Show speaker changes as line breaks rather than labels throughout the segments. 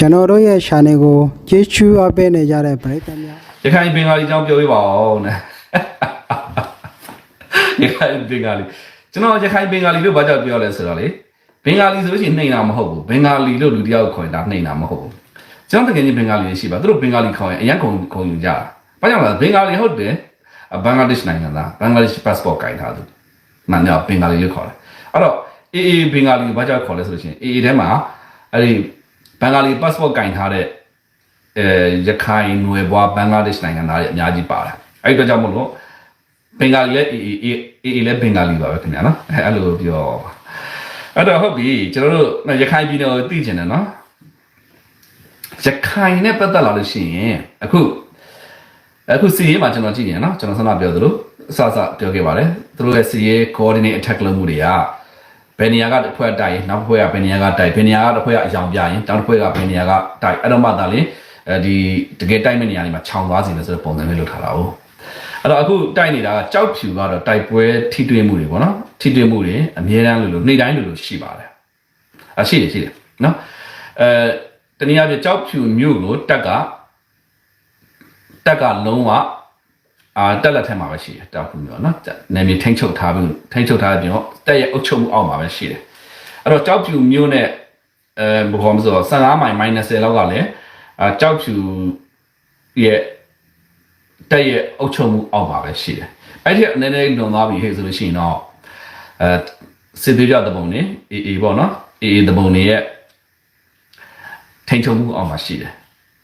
ကျွန်တော်တို့ရဲ့ channel ကိုကျေးဇူးအပ်ပေးနေကြတဲ့ပရိသတ်များ
ရခိုင်ဘင်္ဂါလီအကြောင်းပြောပြပါဦးနဲ့ရခိုင်ဘင်္ဂါလီကျွန်တော်ရခိုင်ဘင်္ဂါလီလို့ဘာကြောင့်ပြောလဲဆိုတော့လေဘင်္ဂါလီဆိုလို့ရှိရင်နှိမ်တာမဟုတ်ဘူးဘင်္ဂါလီလို့လူတစ်ယောက်ခေါ်ရင်ဒါနှိမ်တာမဟုတ်ဘူးကျွန်တော်တကယ်ကြီးဘင်္ဂါလီရှိပါသူတို့ဘင်္ဂါလီခေါ်ရင်အရင်ခုံခုံယူကြတာဘာကြောင့်လဲဘင်္ဂါလီဟုတ်တယ်ဘင်္ဂလားဒေ့ရှ်နိုင်ငံသားဘင်္ဂလားဒေ့ရှ် passport ကင်ထားသူမှန်တယ်ဘင်္ဂါလီလို့ခေါ်တယ်အဲ့တော့အေးအေးဘင်္ဂါလီကိုဘာကြောင့်ခေါ်လဲဆိုလို့ရှိရင်အေးအေးထဲမှာအဲ့ဒီ ဘင်္ဂါလီ passport ကင်ထားတဲ့အဲရခိုင်နွယ်ဘွားဘင်္ဂလားဒေ့ရှ်နိုင်ငံသားတွေအများကြီးပါတယ်အဲ့ဒီတော့ကြောင့်မို့လို့ဘင်္ဂါလီလည်းအေးအေးအေးအေးလည်းဘင်္ဂါလီပါပဲခင်ဗျာနော်အဲ့အဲ့လိုပြောအဲ့တော့ဟုတ်ပြီကျွန်တော်တို့ရခိုင်ပြည်နယ်ကိုသိချင်တယ်နော်ရခိုင်နဲ့ပတ်သက်လာလို့ရှိရင်အခုအခုစီရေးမှာကျွန်တော်ကြည့်ရင်နော်ကျွန်တော်ဆန္ဒပြောသလိုအစအစပြောခဲ့ပါတယ်သူတို့ရဲ့စီရေး coordinate attack လုပ်မှုတွေက ဘယ်နေရာကတစ်ဖွဲ့တိုက်ရင်နောက်တစ်ဖွဲ့ကဘယ်နေရာကတိုက်ဘယ်နေရာကတစ်ဖွဲ့ကအယောင်ပြရင်နောက်တစ်ဖွဲ့ကဘယ်နေရာကတိုက်အဲ့တော့မှသာလေအဲဒီတကယ်တိုက်မဲ့နေရာတွေမှာခြောင်သွားစီမယ်ဆိုတဲ့ပုံစံမျိုးလုပ်ထားတာ哦အဲ့တော့အခုတိုက်နေတာကကြောက်ဖြူကတော့တိုက်ပွဲထိတွေ့မှုတွေပေါ့နော်ထိတွေ့မှုတွေအများတန်းလို့လို့နေ့တိုင်းလို့လို့ရှိပါတယ်အရှိတယ်ရှိတယ်နော်အဲတနည်းအားဖြင့်ကြောက်ဖြူမြို့ကိုတက်ကတက်ကလုံးဝ အာတက်လက်ထဲမှာပဲရှိတယ်တောက်ခုမျိုးနော်နာမည်ထိန်းချုပ်ထားပြီးထိန်းချုပ်ထားပြီးတော့တက်ရဲ့အုပ်ချုပ်မှုအောက်မှာပဲရှိတယ်အဲ့တော့ကြောက်ဖြူမျိုးနဲ့အဲဘယ်ခေါ်မလို့ဆိုတော့15မိုင် -10 လောက်ကလည်းအာကြောက်ဖြူရဲ့တက်ရဲ့အုပ်ချုပ်မှုအောက်မှာပဲရှိတယ်အဲ့ဒီအနေနဲ့လွန်သွားပြီဟဲ့ဆိုလို့ရှိရင်တော့အဲစစ်သေးကြတဲ့ပုံနေအေးအေးပေါ့နော်အေးအေးတဲ့ပုံနေရဲ့ထိန်းချုပ်မှုအောက်မှာရှိတယ်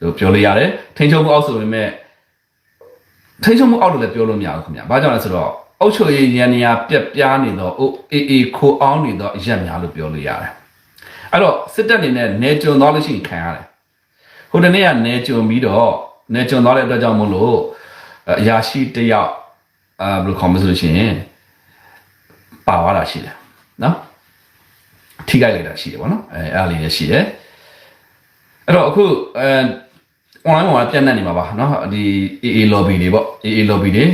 လို့ပြောလို့ရတယ်ထိန်းချုပ်မှုအောက်ဆိုပေမဲ့ ထိန်းချုပ်မှုအောက်လို့လည်းပြောလို့မရဘူးခင်ဗျာ။ဘာကြောင့်လဲဆိုတော့အုတ်ချုပ်ရည်ရန်နေရပြက်ပြားနေတော့အိုအေးအေးခိုအောင်နေတော့အရက်များလို့ပြောလို့ရတယ်။အဲ့တော့စစ်တပ်နေနဲ့နေကြုံသွားလို့ရှိရင်ခံရတယ်။ဟိုတနေ့ကနေကြုံပြီးတော့နေကြုံသွားတဲ့အတွက်ကြောင့်မို့လို့အရာရှိတယောက်အာဘယ်လိုခေါ်မလဲဆိုလို့ရှိရင်ပါသွားတာရှိတယ်နော်။ထိခိုက်လိုက်တာရှိတယ်ဗောနော်။အဲအဲ့ဒါလေးလည်းရှိတယ်။အဲ့တော့အခုအဲ online မှာပြန့်နှံ့နေမှာပါเนาะဒီ AA lobby တွေပေါ့ AA lobby တွေ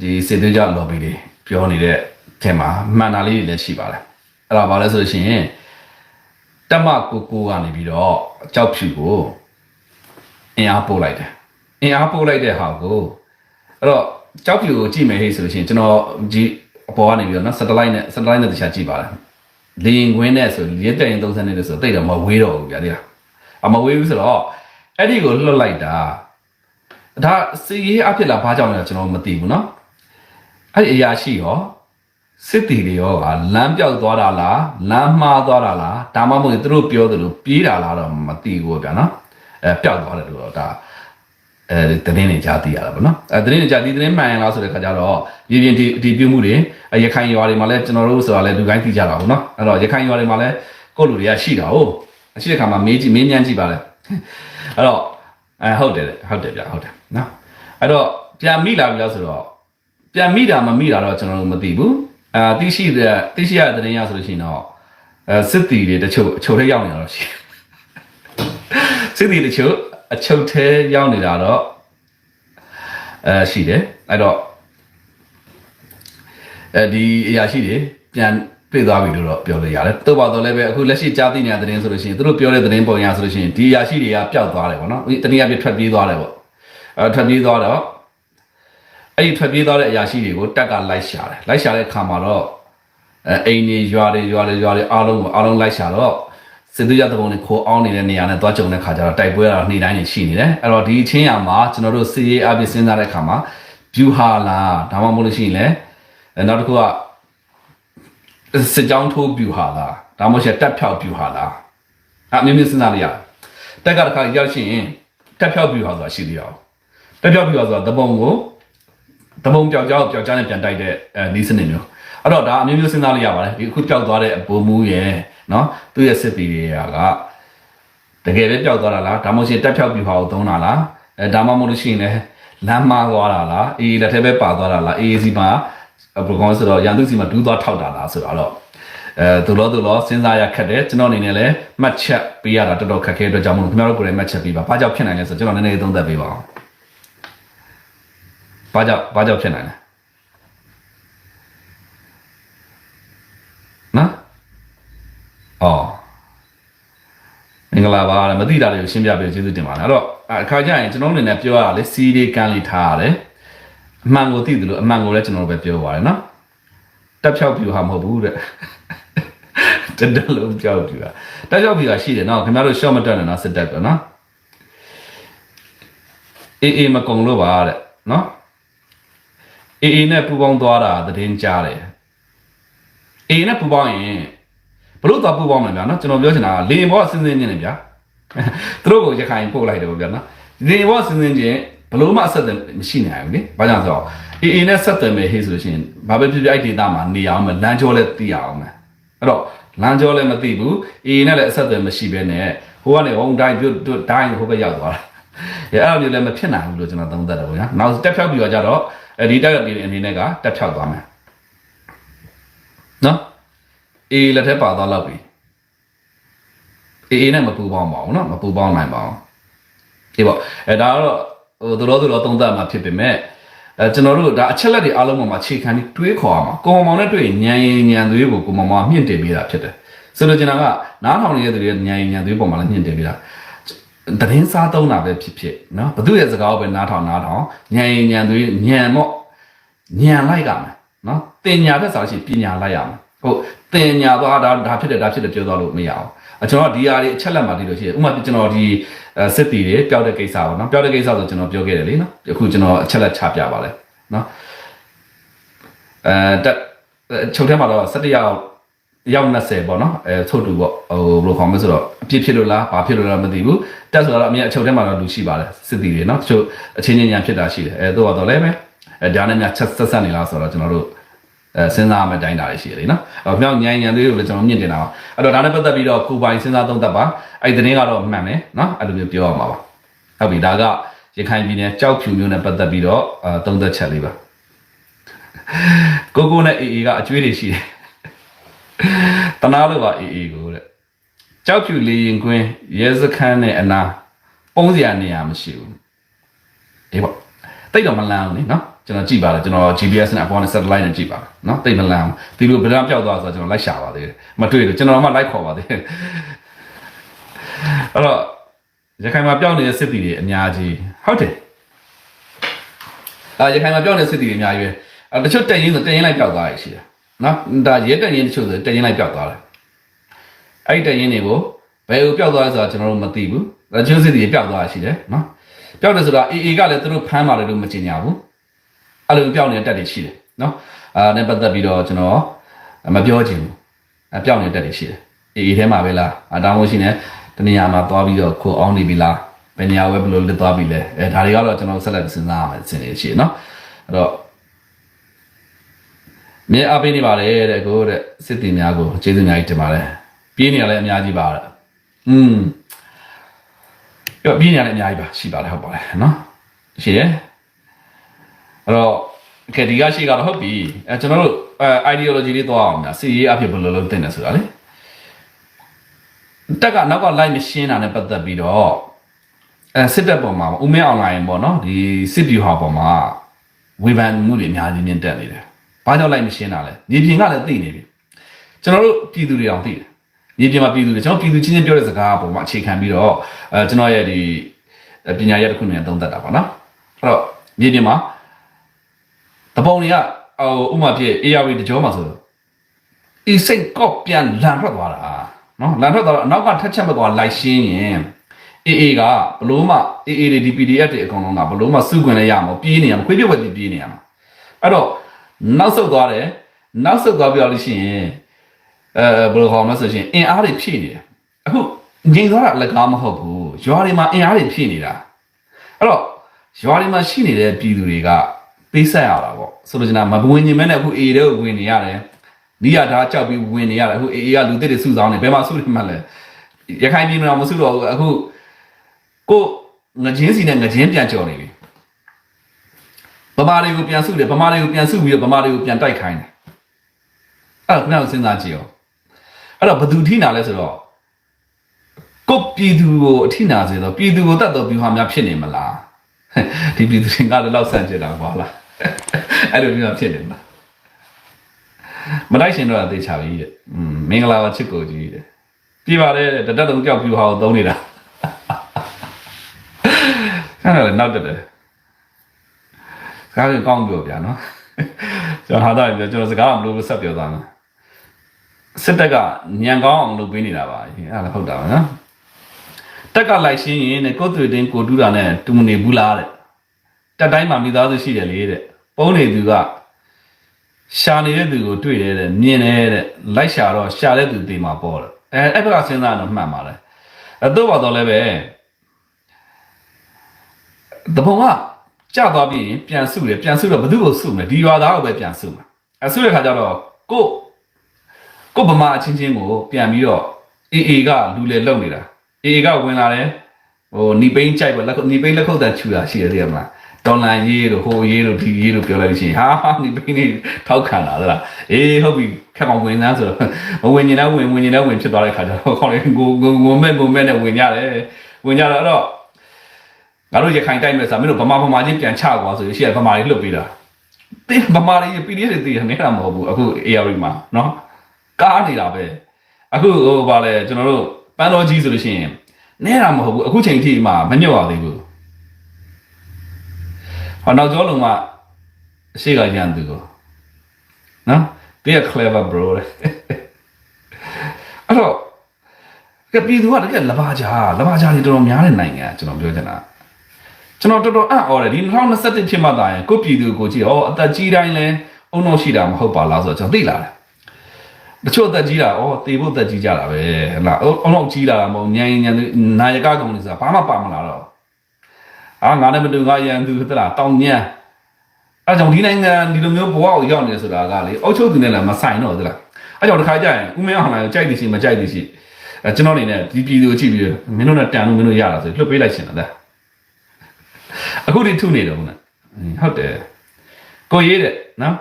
ဒီစေတကြ lobby တွေပြောနေတဲ့ထဲမှာမှန်တာလေးတွေလည်းရှိပါတယ်အဲ့ဒါဘာလဲဆိုလို့ရှိရင်တက်မကိုကိုကနေပြီးတော့ကြောက်ဖြူကိုအင်အားပို့လိုက်တယ်အင်အားပို့လိုက်တဲ့ဟာကိုအဲ့တော့ကြောက်ဖြူကိုကြည့်မယ်ဟေ့ဆိုလို့ရှိရင်ကျွန်တော်ဒီအပေါ်ကနေပြီးတော့เนาะ satellite နဲ့ satellite နဲ့တခြားကြည့်ပါတယ်လေရင်ခွင်းနဲ့ဆိုလေးတက်ရင်30နဲ့ဆိုတိတ်တော့မဝေးတော့ဘူးဗျာဒီလားအမဝေးဘူးဆိုတော့ အဲ့ဒီကိုလွတ်လိုက်တာဒါစီရေးအဖြစ်လားဘာကြောင့်လဲကျွန်တော်မသိဘူးเนาะအဲ့ဒီအရာရှိရောစစ်တီတွေရောကလမ်းပြောက်သွားတာလားလမ်းမှားသွားတာလားဒါမှမဟုတ်သူတို့ပြောသလိုပြေးတာလားတော့မသိဘူးဗျာနော်အဲပျောက်သွားတယ်လို့တော့ဒါအဲတင်းနေကြသိရတာပေါ့နော်အဲတင်းနေကြဒီတင်းမှန်ရင်လားဆိုတဲ့ခါကျတော့ရင်းပြင်းဒီဒီပြုမှုတွေရခိုင်ရွာတွေမှာလည်းကျွန်တော်တို့ဆိုတာလည်းလူတိုင်းသိကြတာပေါ့နော်အဲ့တော့ရခိုင်ရွာတွေမှာလည်းကိုယ့်လူတွေကရှိတာဟုတ်ရှိတဲ့ခါမှာမေးကြည့်မေးမြန်းကြည့်ပါလေ အဲ့တော့အဲဟုတ်တယ်ဟုတ်တယ်ဗျဟုတ်တယ်နော်အဲ့တော့ပြန်မိလာပြီလားဆိုတော့ပြန်မိတာမမိတာတော့ကျွန်တော်တို့မသိဘူးအာတိရှိတဲ့တိရှိရတဲ့တင်းရဆိုလို့ရှိရင်တော့အဲစစ်တီတွေတချို့အချုပ်ထဲရောက်နေတာတော့ရှိတယ်စစ်တီတချို့အချုပ်ထဲရောက်နေတာတော့အဲရှိတယ်အဲ့တော့အဲဒီအရာရှိတွေပြန် ပြေးသွားပြီလို့တော့ပြောလို့ရတယ်။သို့ပါတော့လည်းပဲအခုလက်ရှိကြားသိနေတဲ့သတင်းဆိုလို့ရှိရင်သူတို့ပြောတဲ့သတင်းပုံရဆိုလို့ရှိရင်ဒီအရာရှိတွေကပျောက်သွားတယ်ပေါ့နော်။တနည်းအားဖြင့်ထွက်ပြေးသွားတယ်ပေါ့။အဲထွက်ပြေးသွားတော့အဲ့ဒီထွက်ပြေးသွားတဲ့အရာရှိတွေကိုတက်ကလိုက်ရှာတယ်။လိုက်ရှာတဲ့အခါမှာတော့အဲအိမ်တွေရွာတွေရွာတွေရွာတွေအားလုံးကိုအားလုံးလိုက်ရှာတော့စစ်သွေးရတဲ့ပုံတွေခိုးအောင်နေတဲ့နေရာနဲ့သွားကြုံတဲ့ခါကျတော့တိုက်ပွဲကတော့နေ့တိုင်းနေရှိနေတယ်။အဲ့တော့ဒီအချင်းရမှာကျွန်တော်တို့စီရေးအပြည့်စဉ်းစားတဲ့အခါမှာ view ဟာလားဒါမှမဟုတ်လို့ရှိရင်လည်းအဲနောက်တစ်ခုက စစ်ကြောင်းထိုးပြူဟာလားဒါမှမဟုတ်တက်ဖြောက်ပြူဟာလားအမင်းမင်းစဉ်းစားလိုက်ရတက်ကတခါရောက်ရှင်တက်ဖြောက်ပြူဟာဆိုတာရှိသေးအောင်တက်ဖြောက်ပြူဟာဆိုတာတပုံကိုတပုံပြောက်ကြောက်ပြောက်ကြားနဲ့ပြန်တိုက်တဲ့အဲနီးစနစ်မျိုးအဲ့တော့ဒါအမျိုးမျိုးစဉ်းစားလိုက်ရပါတယ်ဒီအခုပြောက်သွားတဲ့အပုံမူရဲ့နော်သူ့ရဲ့စစ်ပီတွေကတကယ်ပဲပြောက်သွားတာလားဒါမှမဟုတ်ရှင်တက်ဖြောက်ပြူဟာကိုသုံးတာလားအဲဒါမှမဟုတ်လို့ရှိရင်လည်းလမ်းမာသွားတာလားအေးလက်ထဲပဲပါသွားတာလားအေးစီမှာ ဘယ်ကောင်ဆိုတော့ရန်သူစီမှာဒူးသွားထောက်တာလားဆိုတော့အဲသူလို့သူလို့စဉ်းစားရခက်တယ်ကျွန်တော်အနေနဲ့လည်းမှတ်ချက်ပေးရတာတော်တော်ခက်ခဲအတွက်ကြောင့်မလို့ခင်ဗျားတို့ကိုယ်တိုင်မှတ်ချက်ပေးပါဘာကြောင့်ဖြစ်နိုင်လဲဆိုတော့ကျွန်တော်နည်းနည်းသုံးသပ်ပေးပါအောင်ဘာကြောင့်ဘာကြောင့်ဖြစ်နိုင်လဲနော်အော်င်္ဂလာပါတဲ့မသိတာတွေကိုရှင်းပြပေးကျေးဇူးတင်ပါတယ်အဲ့တော့အခါကျရင်ကျွန်တော်အနေနဲ့ပြောရတာလေစီးလေးကန်းလေးထားရတယ် အမှန်ကိုသိတယ်လို့အမှန်ကိုလည်းကျွန်တော်တို့ပဲပြောပါတယ်နော်တက်ဖြောက်ပြူဟာမဟုတ်ဘူးတဲ့တက်တက်လုံးပြောက်ပြူတာတက်ဖြောက်ပြူဟာရှိတယ်နော်ခင်ဗျားတို့ရှော့မတက်နဲ့နော်စစ်တက်ပဲနော်အေးအေးမကုံလို့ပါတဲ့နော်အေးအေးနဲ့ပူပေါင်းသွားတာသတင်းကြားတယ်အေးနဲ့ပူပေါင်းရင်ဘလို့တော့ပူပေါင်းမယ်ဗျာနော်ကျွန်တော်ပြောချင်တာကလေဘောစဉ်းစင်းခြင်းနေဗျာသူတို့ကိုရခိုင်ပို့လိုက်တယ်ဗျာနော်လေဘောစဉ်းစင်းခြင်း ဘလို့မှဆက်သွယ်မရှိနိုင်ဘူးလေဘာကြောင့်ဆိုတော့ AA နဲ့ဆက်သွယ်မယ်ဟေ့ဆိုလို့ရှိရင်ဘာပဲဖြစ်ဖြစ်အဲ့ data မှာနေအောင်မလမ်းကြောလဲသိရအောင်မယ်အဲ့တော့လမ်းကြောလည်းမသိဘူး AA နဲ့လည်းအဆက်အသွယ်မရှိဘဲနဲ့ဟိုကနေဝုံတိုင်းပြုတ်တိုင်းဟိုဘက်ရောက်သွားတာအဲအဲ့လိုမျိုးလည်းမဖြစ်နိုင်ဘူးလို့ကျွန်တော်သုံးသပ်တယ်ဗျာနောက်တက်ဖြောက်ပြီးတော့ကြတော့အဲဒီတက်ရည်အနေနဲ့ကတက်ဖြောက်သွားမယ်နော် AA လက်ထက်ပါသွားတော့ပြီ AA နဲ့မပူပေါင်းပါဘူးနော်မပူပေါင်းနိုင်ပါဘူးဒီပေါ့အဲဒါကတော့ ဟိုသူတော်သူတော်သုံးသပ်မှာဖြစ်ပေမဲ့အဲကျွန်တော်တို့ဒါအချက်လက်တွေအားလုံးပေါ်မှာခြေခံပြီးတွေးခေါ်ရမှာကိုမောင်မောင်နဲ့တွေ့ရင်ညံရင်ညံသွေးကိုကိုမောင်မောင်မြင့်တင်ပေးတာဖြစ်တယ်ဆိုတော့ကျွန်တော်ကနားထောင်နေတဲ့သူတွေညံရင်ညံသွေးပေါ်မှာလည်းမြင့်တင်ပေးတာသတင်းစားသုံးတာပဲဖြစ်ဖြစ်နော်ဘသူရဲ့စကားကိုပဲနားထောင်နားထောင်ညံရင်ညံသွေးညံမော့ညံလိုက်ရမယ်နော်တင်ညာပဲဆိုလို့ရှိရင်ပညာလိုက်ရမယ်ဟုတ်တင်ညာသွားဒါဒါဖြစ်တယ်ဒါဖြစ်တယ်ပြောသွားလို့မရအောင်အကျွန်တော်ဒီဟာတွေအချက်လက်မှာတည်လို့ရှိရင်ဥပမာကျွန်တော်ဒီ စစ်တီတွေပျောက်တဲ့ကိစ္စပေါ့နော်ပျောက်တဲ့ကိစ္စဆိုကျွန်တော်ပြောခဲ့တယ်လေနော်အခုကျွန်တော်အချက်လက်ချပြပါလဲနော်အဲတက်ချုပ်ထဲမှာတော့17ရောက်ရောက်20ပေါ့နော်အဲထုတ်တူပေါ့ဟိုဘယ်လိုခေါ်မလဲဆိုတော့အပြစ်ဖြစ်လို့လားဘာဖြစ်လို့လားမသိဘူးတက်ဆိုတော့အမြင်အချုပ်ထဲမှာတော့လူရှိပါတယ်စစ်တီတွေနော်တချို့အချင်းချင်းညာဖြစ်တာရှိတယ်အဲတော့တော့လည်းပဲအဲဒါနဲ့များချက်ဆက်ဆက်နေလားဆိုတော့ကျွန်တော်တို့အဲ စဉ်းစားမှတိုင်းတာတွေရှိတယ်လေနော်အဲမြောက်ညံညံလေးကိုလည်းကျွန်တော်မြင့်တင်တာပါအဲ့တော့ဒါနဲ့ပတ်သက်ပြီးတော့ကိုပိုင်စဉ်းစားသုံးသပ်ပါအဲ့ဒီတင်းကတော့မှန်တယ်နော်အဲ့လိုမျိုးပြောရမှာပါဟုတ်ပြီဒါကရခိုင်ပြည်နယ်ကြောက်ဖြူမျိုးနဲ့ပတ်သက်ပြီးတော့အဲသုံးသပ်ချက်လေးပါကိုကိုနဲ့အေအေကအကျွေးတွေရှိတယ်တနာလို့ပါအေအေကိုတဲ့ကြောက်ဖြူလေရင်ကွင်းရဲစခန်းနဲ့အနာပုံးစရာနေရာမရှိဘူးအေးပေါ့တိတ်တော့မလန်းဘူးလေနော် ကျွန်တော်ကြည့်ပါလားကျွန်တော် GPS နဲ့အပေါ်နဲ့ satellite နဲ့ကြည့်ပါလားနော်တိတ်မလန်းဘူးဒီလိုဗရန်ပြောက်သွားဆိုတော့ကျွန်တော်လိုက်ရှာပါသေးတယ်မတွေ့လို့ကျွန်တော်မှလိုက်ခေါ်ပါသေးတယ်အဲ့တော့ရခိုင်မှာပြောင်းနေတဲ့စစ်တီတွေအများကြီးဟုတ်တယ်အာရခိုင်မှာပြောင်းနေတဲ့စစ်တီတွေအများကြီးပဲအဲတချို့တက်ရင်ဆိုတက်ရင်လိုက်ပြောက်သွားရရှိတယ်နော်ဒါရဲတက်ရင်တချို့ဆိုတက်ရင်လိုက်ပြောက်သွားတယ်အဲ့ဒီတက်ရင်တွေကိုဘယ်ကိုပြောက်သွားလဲဆိုတာကျွန်တော်တို့မသိဘူးတချို့စစ်တီတွေပြောက်သွားရရှိတယ်နော်ပြောက်တယ်ဆိုတာအေအေကလည်းသူတို့ဖမ်းပါတယ်လို့မကြင်ညာဘူး အဲ့လိုပြောင်းနေတဲ့တက်တွေရှိတယ်နော်အာနဲ့ပတ်သက်ပြီးတော့ကျွန်တော်မပြောချင်ဘူးအပြောင်းနေတဲ့တက်တွေရှိတယ်အေးအေးထဲမှာပဲလားအတောင်းလို့ရှိနေတနေရာမှာသွားပြီးတော့ခိုအောင်နေပြီလားဘယ်နေရာပဲဘယ်လိုလစ်သွားပြီလဲအဲဒါတွေကတော့ကျွန်တော်ဆက်လက်စဉ်းစားရမယ်စဉ်းနေရှိတယ်နော်အဲ့တော့မြေအပေးနေပါတယ်တဲ့ကိုတဲ့စစ်တီများကိုကျေးဇူးများကြီးတင်ပါတယ်ပြင်းနေရလဲအများကြီးပါတဲ့อืมပြပြင်းနေရလဲအများကြီးပါရှိပါတယ်ဟုတ်ပါတယ်နော်ရှိတယ် အဲ့တော့ကဲဒီကရှိကတော့ဟုတ်ပြီအဲကျွန်တော်တို့အဲ ideology လေးသွားအောင်ညာစီရေးအဖြစ်ဘယ်လိုလုပ်တင်တယ်ဆိုတာလေတက်ကနောက်က line မရှင်းတာနဲ့ပတ်သက်ပြီးတော့အဲစစ်တပ်ပေါ်မှာဦးမင်းအွန်လိုင်းပေါ့နော်ဒီစစ်ဗျူဟာပေါ်မှာဝေဖန်မှုတွေအများကြီးမြင့်တက်နေတယ်ဘာကြောင့် line မရှင်းတာလဲညီပြင်ကလည်းသိနေပြီကျွန်တော်တို့ပြည်သူတွေအောင်သိတယ်ညီပြင်မှာပြည်သူတွေကျွန်တော်ပြည်သူချင်းချင်းပြောတဲ့စကားပေါ်မှာအခြေခံပြီးတော့အဲကျွန်တော်ရဲ့ဒီပညာရပ်တစ်ခုနဲ့သုံးသပ်တာပါနော်အဲ့တော့ညီပြင်မှာ တပုံတွေကဟိုဥမာဖြစ် ARV တကြောမှာဆိုတော့အီစိတ်ကော့ပြန်လန်ထွက်သွားတာနော်လန်ထွက်သွားတော့အနောက်ကထက်ချက်မသွားလိုက်ရှင်းရင် AA ကဘလို့မှ AA တွေဒီ PDF တွေအကုန်လုံးကဘလို့မှစုခွင့်လည်းရမှာပြေးနေရမှာခွေးပြက်ဝက်ပြေးနေရမှာအဲ့တော့နောက်ဆုတ်သွားတယ်နောက်ဆုတ်သွားပြောလို့ရှိရင်အဲဘယ်လိုခေါ်မလဲဆိုရင်အင်အားတွေဖြည့်နေတယ်အခုငြိမ်သွားတာအလကားမဟုတ်ဘူးရွာတွေမှာအင်အားတွေဖြည့်နေတာအဲ့တော့ရွာတွေမှာရှိနေတဲ့ပြည်သူတွေက ပေးဆက်ရတာပေါ့ဆိုလိုချင်တာမဝင်ញင်မဲနဲ့အခုအေးတဲ့ဝင်နေရတယ်နီးရတာကြောက်ပြီးဝင်နေရတယ်အခုအေးကလူသစ်တွေစုဆောင်နေဘယ်မှာစုနေမှလဲရခိုင်ပြည်မှာမစုတော့ဘူးအခုကိုငချင်းစီနဲ့ငချင်းပြန်ကြော်နေပြီဗမာတွေကိုပြန်စုတယ်ဗမာတွေကိုပြန်စုပြီးတော့ဗမာတွေကိုပြန်တိုက်ခိုင်းတယ်အဲ့တော့ခဏစဉ်းစားကြည့်ရောအဲ့တော့ဘသူထိနာလဲဆိုတော့ကိုပြည်သူကိုအထိနာစေတော့ပြည်သူကိုတတ်တော့ပြူဟာများဖြစ်နေမလား ဒီပြည်သူတွေကလည်းလောက်ဆန့်ကျင်တာပါလားအဲ့လိုမျိုးဖြစ်နေမှာမလိုက်ရှင်တော့အသေးချပြီတဲ့อืมမင်္ဂလာပါချစ်ကိုကြီးတဲ့ပြပါတယ်တဲ့တတက်တုံကြောက်ပြူဟာကိုသုံးနေတာအဲ့ဒါလည်းနောက်တက်တယ်စကားကြီးကောင်းပြောဗျာနော်ကျွန်တော်ဟာတော့ပြောကျွန်တော်စကားမလို့ဆက်ပြောသားမယ်စစ်တပ်ကညံကောင်းအောင်လုပ်ပေးနေတာပါအဲ့ဒါလည်းဟုတ်တာပဲနော် တက်ကလိုက်ရှင်းရင်တဲ့ကိုယ်တွေ့တင်ကိုတူးတာနဲ့တူမနေဘူးလားတဲ့တက်တိုင်းမှာမိသားစုရှိတယ်လေတဲ့ပုံနေသူကရှာနေတဲ့သူကိုတွေ့တယ်တဲ့မြင်တယ်တဲ့လိုက်ရှာတော့ရှာတဲ့သူတေးမှာပေါ့တဲ့အဲအဲ့ဘက်ကစဉ်းစားတော့မှန်ပါလေအဲ့တော့ပါတော့လည်းပဲတပုံကကြာသွားပြီးရင်ပြန်စုတယ်ပြန်စုတော့ဘသူ့ကိုစုမလဲဒီရွာသားကိုပဲပြန်စုမှာအဲစုတဲ့ခါကျတော့ကို့ကို့ဗမာအချင်းချင်းကိုပြန်ပြီးတော့အေအေကလူလေလုံနေတာ အေအေကဝင်လာတယ်ဟိုနီပိန်းကြိုက်ပါလက်ခုပ်နီပိန်းလက်ခုပ်တန်ချူတာရှိတယ်တကယ်မလားဒေါ်လာရေးလို့ဟိုရေးလို့ဒီရေးလို့ပြောလိုက်လို့ရှိရင်ဟာဟာနီပိန်းနေထောက်ခံတာလားအေးဟုတ်ပြီခက်မောင်ဝင်သားဆိုတော့မဝင်ရင်လည်းဝင်ဝင်ရင်လည်းဝင်ဖြစ်သွားတဲ့ခါကျတော့ခေါင်းလေးကိုကိုကိုမဲ့ကိုမဲ့နဲ့ဝင်ရတယ်ဝင်ကြတော့အဲ့တော့ငါတို့ရခိုင်တိုက်မဲ့ဆိုမင်းတို့ဗမာဗမာချင်းပြန်ချကွာဆိုရင်ရှိရဗမာတွေလှုပ်ပေးတာတင်းဗမာတွေ PDF တွေတည်နေတာမဟုတ်ဘူးအခု AR မှာနော်ကားနေတာပဲအခုဟိုဗာလဲကျွန်တော်တို့ ပန်းတော်ကြီးဆိုလို့ရှိရင်နေတာမဟုတ်ဘူးအခုချိန်ထိမှမညှော့ရသေးဘူးဟောနောက်ကျောလုံးမှာအရှိကရန်သူကိုနော်ဒီက clever bro လေအဲ့တော့ကပြည်သူကတကယ်လဘာကြာလဘာကြာတွေတော်တော်များတဲ့နိုင်ငံကကျွန်တော်ပြောချင်တာကျွန်တော်တော်တော်အံ့ဩတယ်ဒီ2021ဖြစ်မှသာရင်ကိုပြည်သူကိုကြည့်ဩအသက်ကြီးတိုင်းလဲအုံတော့ရှိတာမဟုတ်ပါလားဆိုတော့ကျွန်တော်သိလာတယ် တချို့အသက်ကြီးတာဩတေဖို့အသက်ကြီးကြတာပဲဟလာအုံတော့ကြီးလာတာမဟုတ်ညံညံနာယကကောင်တွေဆိုတာဘာမှပါမလာတော့အာငါနဲ့မတူငါရန်သူသလားတောင်ညံအဲကြောင့်ဒီနိုင်ငံဒီလိုမျိုးဘဝကိုရောက်နေဆိုတာကလေအုတ်ချုပ်သူနဲ့လည်းမဆိုင်တော့သလားအဲကြောင့်တစ်ခါကျရင်ဦးမင်းအောင်လိုင်ကိုကြိုက်သည်ရှိမကြိုက်သည်ရှိအဲကျွန်တော်အနေနဲ့ဒီပြည်သူကိုကြည့်ပြီးမင်းတို့နဲ့တန်လို့မင်းတို့ရတာဆိုလွတ်ပေးလိုက်ရှင်လားအခုဒီထုနေတော့ဟုတ်ဟုတ်တယ်ကိုရေးတဲ့နော်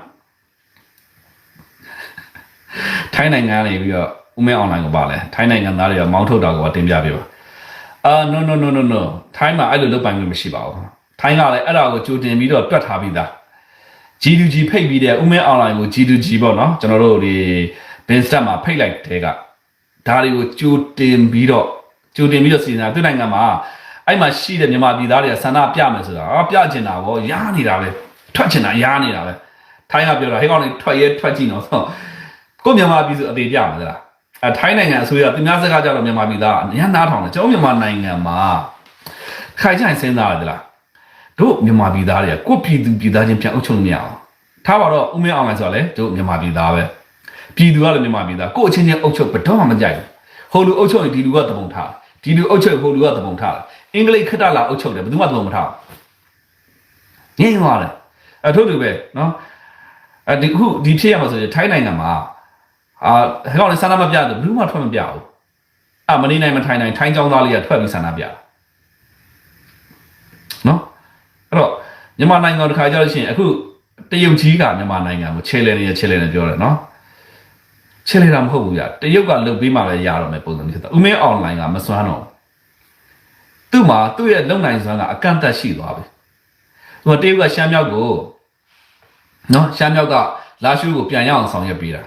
ထိုင်းနိုင်ငံနေပြီးတော့ဦးမင်းအောင်လိုင်ကိုပါလဲထိုင်းနိုင်ငံသားတွေကမောင်းထုတ်တာကိုတင်ပြပြပါအာ no no no no no ထိုင်းမှာအဲ့လိုလုပ်ပိုင်ခွင့်မရှိပါဘူးထိုင်းကလည်းအဲ့ဒါကိုကြိုတင်ပြီးတော့တွက်ထားပြီးသား G2G ဖိတ်ပြီးတဲ့ဦးမင်းအွန်လိုင်းကို G2G ပေါ့နော်ကျွန်တော်တို့ဒီ bin stat မှာဖိတ်လိုက်တဲ့ကဒါတွေကိုကြိုတင်ပြီးတော့ကြိုတင်ပြီးတော့စီစဉ်တာသူနိုင်ငံမှာအဲ့မှာရှိတဲ့မြန်မာပြည်သားတွေကဆန္ဒပြမယ်ဆိုတာအာပြချင်တာဗောရားနေတာပဲထွက်ချင်တာရားနေတာပဲထိုင်းကပြောတာဟဲ့ကောင်လေးထွက်ရဲထွက်ကြည့်တော့ဆို ကိုမြန်မာပြည်သူအသေးပြမှာလားအဲထိုင်းနိုင်ငံအစိုးရသူများစကားကြတော့မြန်မာပြည်သားအများနားထောင်တယ်ကျွန်တော်မြန်မာနိုင်ငံမှာခိုင်ချိုင်စဉ်းစားရတယ်လားတို့မြန်မာပြည်သားတွေကကိုယ့်ပြည်သူပြည်သားချင်းပြန်အုပ်ချုပ်လို့မရအောင်ထားပါတော့ဦးမင်းအောင်လိုက်ဆိုတော့လေတို့မြန်မာပြည်သားပဲပြည်သူကလည်းမြန်မာပြည်သားကိုယ့်အချင်းချင်းအုပ်ချုပ်ဘယ်တော့မှမကြိုက်ဘူးဟိုလူအုပ်ချုပ်ရင်ဒီလူကတပုံထားဒီလူအုပ်ချုပ်ရင်ဟိုလူကတပုံထားအင်္ဂလိပ်ခက်တလာအုပ်ချုပ်တယ်ဘယ်သူမှတပုံမထားငြိမ်သွားတယ်အထုတ်တူပဲနော်အဲဒီခုဒီဖြစ်ရမှာဆိုရင်ထိုင်းနိုင်ငံမှာ အာဟဲ့ကောင်လည်းဆန္ဒမပြတယ်ဘယ်သူမှထွက်မပြဘူးအာမနေနိုင်မထိုင်နိုင်ထိုင်းចောင်းသားလေးကထွက်ပြီးဆန္ဒပြတယ်နော်အဲ့တော့မြန်မာနိုင်ငံတစ်ခါကြောက်လို့ရှိရင်အခုတရုတ်ကြီးကမြန်မာနိုင်ငံကိုခြေလဲနေရခြေလဲနေပြောတယ်နော်ခြေလဲတာမဟုတ်ဘူးဗျတရုတ်ကလုတ်ပေးမှလည်းရတော့မယ်ပုံစံမျိုးဖြစ်တာဥမင်းအွန်လိုင်းကမစွမ်းတော့သူ့မှာသူ့ရဲ့လုံနိုင်စွမ်းကအကန့်အသတ်ရှိသွားပြီသူကတရုတ်ကရှမ်းမြောက်ကိုနော်ရှမ်းမြောက်ကလာရှုကိုပြန်ရအောင်ဆောင်ရွက်ပေးတာ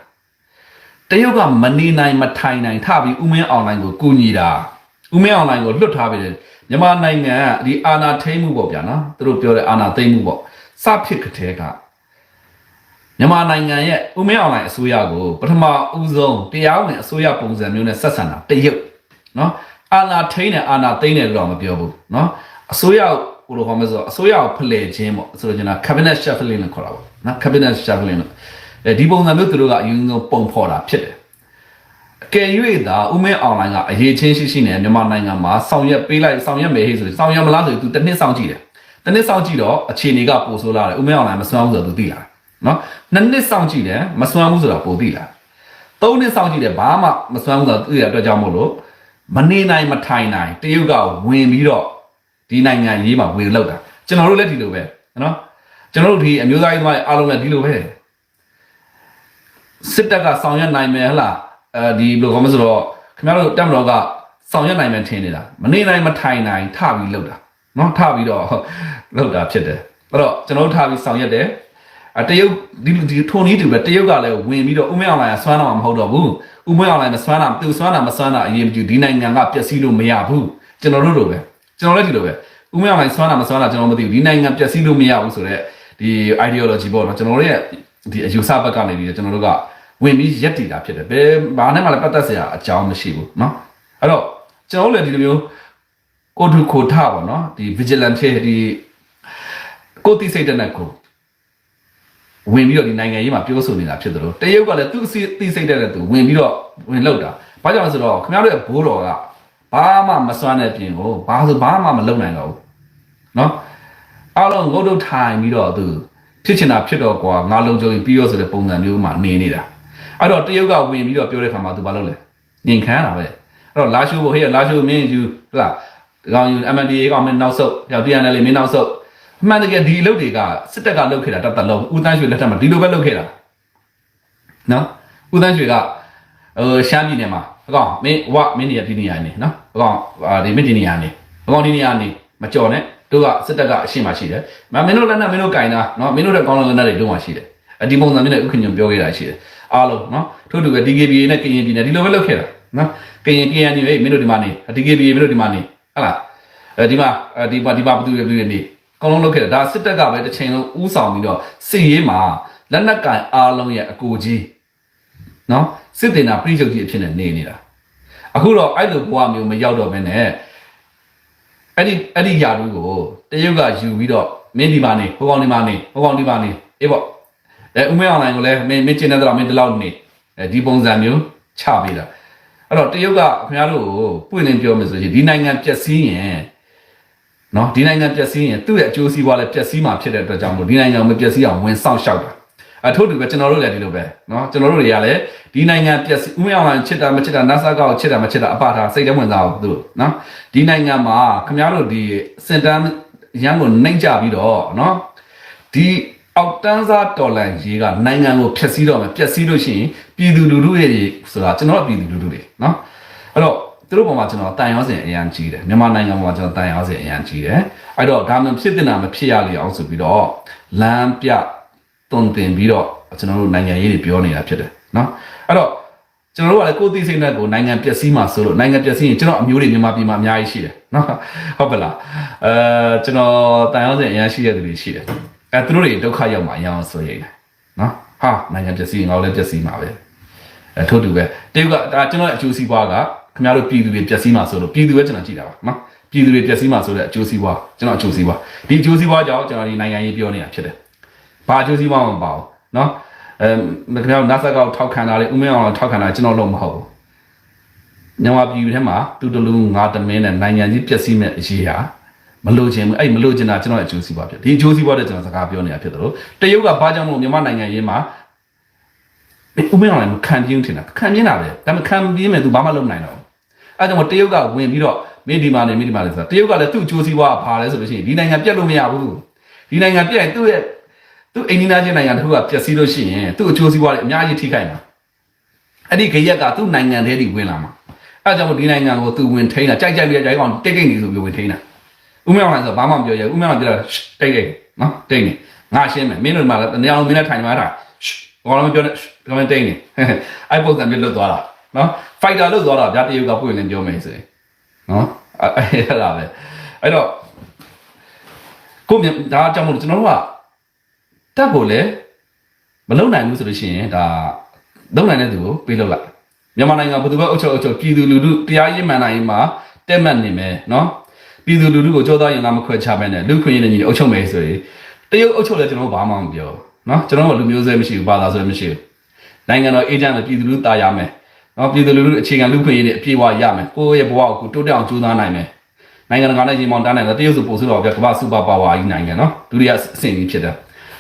တရုတ်ကမနေနိုင်မထိုင်နိုင်ထပြီးဥမင်းအွန်လိုင်းကိုကူညီတာဥမင်းအွန်လိုင်းကိုလွတ်ထားပေးတယ်မြန်မာနိုင်ငံကဒီအာနာထိမှုပေါ့ဗျာနော်သူတို့ပြောတဲ့အာနာသိမှုပေါ့စဖြစ်ကတဲ့ကမြန်မာနိုင်ငံရဲ့ဥမင်းအောင်လိုင်းအစိုးရကိုပထမဦးဆုံးတရားဝင်အစိုးရပုံစံမျိုးနဲ့ဆက်ဆံတာတရုတ်နော်အာနာထိနဲ့အာနာသိမ့်တယ်လို့တော့မပြောဘူးနော်အစိုးရဟိုလိုခေါ်မဆိုအစိုးရကိုဖလှယ်ခြင်းပေါ့ဆိုတော့ကျွန်တော် cabinet shuffling လို့ခေါ်တာပေါ့နော် cabinet shuffling လို့ အဲဒီပုံစံမျိုးသူတို့ကအရင်ဆုံးပုံဖော်တာဖြစ်တယ်ကယ်၍သာဦးမင်းအောင်လိုင်းကအရေးချင်းရှိရှိနဲ့မြန်မာနိုင်ငံမှာဆောင်ရွက်ပေးလိုက်ဆောင်ရွက်မယ်ဟဲ့ဆိုရင်ဆောင်ရွက်မလားဆိုရင် तू တစ်နှစ်ဆောင်ကြည့်တယ်တစ်နှစ်ဆောင်ကြည့်တော့အခြေအနေကပိုဆိုးလာတယ်ဦးမင်းအောင်လိုင်းမစွမ်းဘူးဆိုတော့ तू သိလာတယ်နော်နှစ်နှစ်ဆောင်ကြည့်တယ်မစွမ်းဘူးဆိုတော့ပိုသိလာသုံးနှစ်ဆောင်ကြည့်တယ်ဘာမှမစွမ်းဘူးဆိုတော့သိရတဲ့အတွက်ကြောင့်မို့လို့မနေနိုင်မထိုင်နိုင်တရုတ်ကဝင်ပြီးတော့ဒီနိုင်ငံရေးမှာဝင်လောက်တာကျွန်တော်တို့လည်းဒီလိုပဲနော်ကျွန်တော်တို့ဒီအမျိုးသားရေးသမားတွေအားလုံးလည်းဒီလိုပဲ စစ်တပ်ကဆောင်ရွက်နိုင်မယ်ဟလားအဲဒီဘယ်လိုခေါ်မလဲဆိုတော့ခင်ဗျားတို့တက်မတော်ကဆောင်ရွက်နိုင်မယ်ထင်နေတာမနေနိုင်မထိုင်နိုင်ထပြီးလောက်တာနော်ထပြီးတော့လောက်တာဖြစ်တယ်အဲ့တော့ကျွန်တော်ထပြီးဆောင်ရွက်တယ်အတရုတ်ဒီဒီထိုနည်းတူပဲတရုတ်ကလည်းဝင်ပြီးတော့ဥမေအောင်လိုင်းကစွမ်းတာမှမဟုတ်တော့ဘူးဥမေအောင်လိုင်းကစွမ်းတာသူစွမ်းတာမစွမ်းတာအရေးမကြီးဒီနိုင်ငံကပျက်စီးလို့မရဘူးကျွန်တော်တို့လိုပဲကျွန်တော်လည်းဒီလိုပဲဥမေအောင်လိုင်းစွမ်းတာမစွမ်းတာကျွန်တော်မသိဘူးဒီနိုင်ငံပျက်စီးလို့မရဘူးဆိုတော့ဒီ ideology ပေါ့နော်ကျွန်တော်တို့ရဲ့ ဒီအယူဆဘက်ကနေပြီးတော့ကျွန်တော်တို့ကဝင်ပြီးရက်တည်တာဖြစ်တယ်ဘယ်ဘာနဲ့မှလည်းပတ်သက်စရာအကြောင်းမရှိဘူးเนาะအဲ့တော့ကျွန်တော်တို့လည်းဒီလိုမျိုးကိုထုခိုထပါเนาะဒီ vigilante ဒီကိုတိစိတ်တဲ့နဲ့ကို ဝင်ပြီးတော့ဒီနိုင်ငံရေးမှာပြောဆိုနေတာဖြစ်တယ်လို့တရုတ်ကလည်းသူ့အစီအသိစိတ်တဲ့သူဝင်ပြီးတော့ဝင်လောက်တာဘာကြောင့်လဲဆိုတော့ခင်ဗျားတို့ရဲ့ဘိုးတော်ကဘာမှမစွမ်းတဲ့ပြင်ကိုဘာဆိုဘာမှမလုပ်နိုင်တော့ဘူးเนาะအားလုံးငုတ်တုတ်ထိုင်ပြီးတော့သူ ဖြစ်ချင်တာဖြစ်တော့ကွာငါလုံခြုံရင်ပြီးရောဆိုတဲ့ပုံစံမျိုးမှာနေနေတာအဲ့တော့တရုတ်ကဝင်ပြီးတော့ပြောတဲ့ခါမှာသူဘာလုပ်လဲညင်ခံရတာပဲအဲ့တော့လာရှိုးဘဟေးလာရှိုးမင်းယူဟလာဒီကောင်ယူ MNDA ကောင်မင်းနောက်ဆုတ်ပြောက် TNL မင်းနောက်ဆုတ်အမှန်တကယ်ဒီအလုပ်တွေကစစ်တပ်ကလုပ်ခဲ့တာတတ်တလုံးဦးတန်းရွှေလက်ထက်မှာဒီလိုပဲလုပ်ခဲ့တာနော်ဦးတန်းရွှေကဟိုရှမ်းပြည်နယ်မှာအကောင်မင်းဝမင်းနေရဒီနေရာနေနော်အကောင်ဒီမင်းဒီနေရာနေအကောင်ဒီနေရာနေမကြော်နဲ့ တို့ကစစ်တပ်ကအရှိမှရှိတယ်မမင်းတို့လက်နက်မင်းတို့ကင်တာနော်မင်းတို့တဲ့ကောင်းတဲ့လက်နက်တွေလုံးဝရှိတယ်အဒီပုံစံမျိုးနဲ့ဥက္ကညုံပြောခဲ့တာရှိတယ်အားလုံးနော်ထို့တူပဲ DKBA နဲ့ကရင်ပြည်နယ်ဒီလိုပဲလုပ်ခဲ့တာနော်ကရင် KNU ဟေးမင်းတို့ဒီမှာနေ DKBA မင်းတို့ဒီမှာနေဟုတ်လားအဲဒီမှာဒီမှာဒီမှာဘသူတွေဘသူတွေနေအကုန်လုံးလုပ်ခဲ့တာဒါစစ်တပ်ကပဲတစ်ချိန်လုံးဥဆောင်ပြီးတော့စစ်ရေးမှာလက်နက်ကင်အားလုံးရဲ့အကူကြီးနော်စစ်တင်တာပြိချုပ်ကြီးအဖြစ်နဲ့နေနေတာအခုတော့အဲ့လိုဘဝမျိုးမရောက်တော့ဘဲနဲ့ အဲ့ဒီအဲ့ဒီယာတို့ကိုတရုတ်ကယူပြီးတော့မင်းဒီမှာနေဟိုကောင်ဒီမှာနေဟိုကောင်ဒီမှာနေအေးပေါ့အဲဥမဲအွန်လိုင်းကိုလည်းမင်းမင်းကျင်းတဲ့တော့မင်းဒီလောက်နေအဲဒီပုံစံမျိုးချပေးတာအဲ့တော့တရုတ်ကခင်ဗျားတို့ကိုပွင့်လင်းပြောမယ်ဆိုရင်ဒီနိုင်ငံပျက်စီးရင်နော်ဒီနိုင်ငံပျက်စီးရင်သူ့ရဲ့အကျိုးစီးပွားလည်းပျက်စီးမှာဖြစ်တဲ့အတွက်ကြောင့်မို့ဒီနိုင်ငံမပျက်စီးအောင်ဝင်ဆောင်ရှောက်တာ အထို့တူပဲကျွန်တော်တို့လည်းဒီလိုပဲเนาะကျွန်တော်တို့တွေကလည်းဒီနိုင်ငံပျက်စီးဥမအောင်ချစ်တာမချစ်တာ NASA ကောက်ချစ်တာမချစ်တာအပထားစိတ်ထဲဝင်စားအောင်သူတို့เนาะဒီနိုင်ငံမှာခင်ဗျားတို့ဒီစင်တန်းရန်ကိုနှိမ့်ကြပြီးတော့เนาะဒီအောက်တန်းစားတော်လန်ရေးကနိုင်ငံကိုဖျက်ဆီးတော့မယ်ပျက်စီးလို့ရှိရင်ပြည်သူလူထုရဲ့ဆိုတာကျွန်တော်တို့ပြည်သူလူထုတွေเนาะအဲ့တော့သူတို့ပုံမှာကျွန်တော်တန်ရောစင်အရန်ကြီးတယ်မြန်မာနိုင်ငံမှာကျွန်တော်တန်ရောစင်အရန်ကြီးတယ်အဲ့တော့ဒါမှဖြစ်တင်တာမဖြစ်ရလေအောင်ဆိုပြီးတော့လမ်းပြ တွန်တင်ပြီးတော့ကျွန်တော်တို့နိုင်ငံရေးတွေပြောနေတာဖြစ်တယ်နော်အဲ့တော့ကျွန်တော်တို့ကလည်းကိုယ်သိစိတ်နဲ့ကိုနိုင်ငံပျက်စီးမှာဆိုလို့နိုင်ငံပျက်စီးရင်ကျွန်တော်အမျိုးတွေမြန်မာပြည်မှာအများကြီးရှိတယ်နော်ဟုတ်ပါလားအဲကျွန်တော်တန်ရောစင်အရန်ရှိတဲ့သူတွေရှိတယ်အဲသူတို့တွေဒုက္ခရောက်မှာအရန်ဆိုရိတ်တယ်နော်ဟာနိုင်ငံပျက်စီးရင်ငါတို့လည်းပျက်စီးမှာပဲအဲထို့တူပဲတရုတ်ကဒါကျွန်တော်ရဲ့အကျိုးစီးပွားကခင်ဗျားတို့ပြည်သူတွေပျက်စီးမှာဆိုလို့ပြည်သူပဲကျွန်တော်ကြည့်တာပါနော်ပြည်သူတွေပျက်စီးမှာဆိုတဲ့အကျိုးစီးပွားကျွန်တော်အကျိုးစီးပွားဒီအကျိုးစီးပွားကြောင့်ကျွန်တော်ဒီနိုင်ငံရေးပြောနေတာဖြစ်တယ် ဘာအကျိုးစီးပွားမှမပါဘူးနော်အဲခင်ဗျားတို့ NASA ကောက်ထောက်ခံတာလေဥမင်းအောင်ထောက်ခံတာကျွန်တော်လုံးမဟုတ်ဘူးမြန်မာပြည်ထဲမှာတူတလူငါတမင်းနဲ့နိုင်ငံကြီးပျက်စီးမဲ့အရေးဟာမလို့ခြင်းဘူးအဲ့မလို့ခြင်းတာကျွန်တော်အကျိုးစီးပွားဖြစ်ဒီအကျိုးစီးပွားတဲ့ကျွန်တော်စကားပြောနေတာဖြစ်တယ်လို့တရုတ်ကဘာကြောင့်မို့မြန်မာနိုင်ငံရေးမှာဥမင်းအောင်လည်းခံပြင်းထင်တာခံပြင်းတာပဲဒါပေမဲ့ခံပြင်းမဲ့သူဘာမှလုပ်နိုင်တော့အဲကြောင့်မို့တရုတ်ကဝင်ပြီးတော့မိဒီမာနေမိဒီမာနေဆိုတာတရုတ်ကလည်းသူ့အကျိုးစီးပွားဘာလဲဆိုလို့ရှိရင်ဒီနိုင်ငံပြတ်လို့မရဘူးဒီနိုင်ငံပြတ်ရင်သူ့ရဲ့ သူ့အိန္ဒိယချင်းနိုင်ငံတစ်ခုကပျက်စီးလို့ရှိရင်သူ့အကျိုးစီးပွားတွေအများကြီးထိခိုက်မှာအဲ့ဒီခရက်ကသူ့နိုင်ငံထဲထိဝင်လာမှာအဲကြောင့်မို့ဒီနိုင်ငံကိုသူဝင်ထိန်းတာကြိုက်ကြိုက်ပြီးကြိုက်ကောင်တိတ်တိတ်နေဆိုပြီးဝင်ထိန်းတာဥမောင်လည်းဆိုဘာမှမပြောရဘူးဥမောင်ပြောတာတိတ်တိတ်နော်တိတ်နေငါရှင်းမယ်မင်းတို့မှလည်းတနေရာလုံးမင်းနဲ့ထိုင်မှာတာဘာလို့မပြောနဲ့ကမန်တိတ်နေအဲ့ပုံစံမျိုးလွတ်သွားတာနော်ဖိုက်တာလွတ်သွားတာဗျာတရုတ်ကပွင့်လင်းပြောမယ်ဆိုရင်နော်အဲ့အဲ့ဒါပဲအဲ့တော့ကိုမြဒါကြောင့်မို့လို့ကျွန်တော်တို့က တက်ဖို့လေမလုံနိုင်ဘူးဆိုလို့ရှိရင်ဒါလုံနိုင်တဲ့သူကိုပေးလို့လိုက်မြန်မာနိုင်ငံဘယ်သူပဲအုပ်ချုပ်အုပ်ချုပ်ပြည်သူလူထုတရားရေးမှန်နိုင်မှာတက်မှတ်နေမယ်နော်ပြည်သူလူထုကိုကြောသားရင်လာမခွဲချပဲနဲ့လူခွင့်ရည်နဲ့ညီအုပ်ချုပ်မယ်ဆိုရင်တရုတ်အုပ်ချုပ်လဲကျွန်တော်ဘာမှမပြောနော်ကျွန်တော်တို့လူမျိုးဆွဲမရှိဘူးဘာသာဆွဲမရှိဘူးနိုင်ငံတော်အေဂျင့်နဲ့ပြည်သူလူထုတာရမယ်နော်ပြည်သူလူထုအခြေခံလူခွင့်ရေးတွေအပြည့်အဝရမယ်ကိုယ့်ရဲ့ဘဝကိုတိုးတက်အောင်ကြိုးစားနိုင်မယ်နိုင်ငံတကာနဲ့ရင်မောင်တန်းနိုင်တယ်တရုတ်ဆိုပို့ဆိုတော့ဗျကမ္ဘာစူပါပါဝါကြီးနိုင်ငံနော်ဒုတိယအဆင့်ကြီးဖြစ်တယ်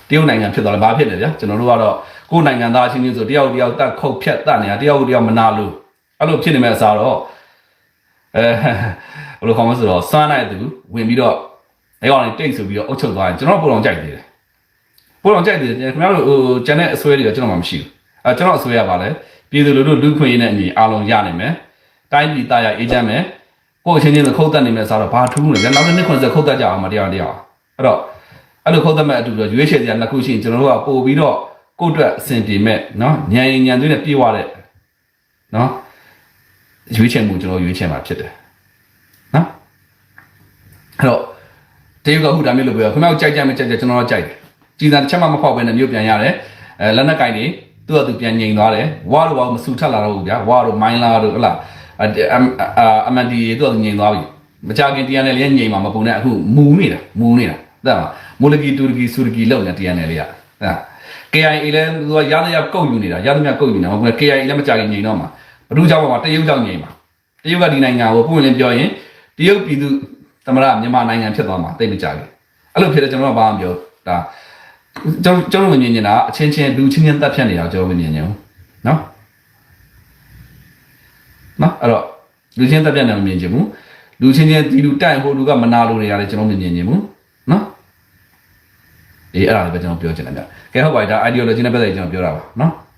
တရုတ်နိုင်ငံဖြစ်သွားတယ်ဘာဖြစ်လဲဗျာကျွန်တော်တို့ကတော့ကိုယ်နိုင်ငံသားချင်းချင်းဆိုတယောက်တယောက်တက်ခုတ်ဖြတ်တက်နေတာတယောက်တယောက်မနာလို့အဲ့လိုဖြစ်နေမဲ့အစားတော့အဲဘယ်လိုခေါ်မလဲဆိုတော့စွမ်းနိုင်သူဝင်ပြီးတော့အဲကောင်လေးတိတ်ဆိုပြီးတော့အုပ်ချုပ်သွားရင်ကျွန်တော်ပုံတော်ကြိုက်သေးတယ်ပုံတော်ကြိုက်သေးတယ်ခင်ဗျားတို့ဟိုကျန်တဲ့အဆွဲတွေကကျွန်တော်မှမရှိဘူးအဲကျွန်တော်အဆွဲရပါလဲပြည်သူလူထုလူခွင့်ရေးနဲ့အညီအားလုံးရနိုင်မယ်။တိုင်းပြည်သားရအေးချမ်းမယ်။ကိုယ့်အချင်းချင်းကိုခုတ်တက်နေမယ်ဆိုတော့ဘာထူးလဲ။နောက်တစ်နှစ်ခွန်ဆက်ခုတ်တက်ကြအောင်မတရားတရား။အဲ့တော့ အဲ့လိုခုတ်သက်မဲ့အတူတူရွေးချယ်စရာနှစ်ခုရှိရင်ကျွန်တော်တို့ကပို့ပြီးတော့ကိုယ့်အတွက်အဆင်ပြေမဲ့နော်ညံရင်ညံသွင်းနဲ့ပြေးသွားတဲ့နော်ရွေးချယ်မှုကျွန်တော်ရွေးချယ်မှာဖြစ်တယ်နော်အဲ့တော့တရုတ်ကအခုဒါမျိုးလုပ်ပြီးတော့ခင်ဗျားတို့ကြိုက်ကြမကြိုက်ကြကျွန်တော်တို့ကြိုက်တယ်ကြည်စံတစ်ချက်မှမဖောက်ဘဲနဲ့မြို့ပြန်ရတယ်အဲလက်နက်ကင်တွေသူ့အတူပြန်ငြိမ်သွားတယ်ဝါတို့ဘာမဆူထက်လာတော့ဘူးဗျာဝါတို့မိုင်းလာတို့ဟလာအမန်တီသူ့အတူငြိမ်သွားပြီမကြခင် TNL လည်းငြိမ်မှာမပုံနဲ့အခုမူနေတာမူနေတာတဲ့မှာ မိုလကီတူရကီဆူရကီလောက်နေ TNL လေးကအဲ KIA လည်းသူကရတဲ့ရကုတ်ယူနေတာရသမျှကုတ်ယူနေတာမဟုတ်ဘူး KIA လည်းမကြခင်ငြိမ်တော့မှာဘ누구ကြောင့်မှာတရုတ်ကြောင့်ငြိမ်မှာတရုတ်ကဒီနိုင်ငံကိုပုံရင်ပြောရင်တရုတ်ပြည်သူသမရမြန်မာနိုင်ငံဖြစ်သွားမှာတိတ်မကြခင်အဲ့လိုဖြစ်တဲ့ကျွန်တော်ကဘာမှမပြောဒါကျွန်တော်ကျွန်တော်မမြင်နေတာအချင်းချင်းလူချင်းချင်းတက်ဖြတ်နေတာကျွန်တော်မမြင်ဘူးနော်နော်အဲ့တော့လူချင်းတက်ဖြတ်နေမမြင်ချင်ဘူးလူချင်းချင်းဒီလူတိုင်ဟိုလူကမနာလို့နေရတယ်ကျွန်တော်မမြင်ချင်ဘူးနော် အေးအဲ့ဒါလည်းပဲကျွန်တော်ပြောချင်တယ်ဗျ။ကဲဟုတ်ပါပြီဒါ ideology နဲ့ပတ်သက်ပြီးကျွန်တော်ပြောတာပါနော်။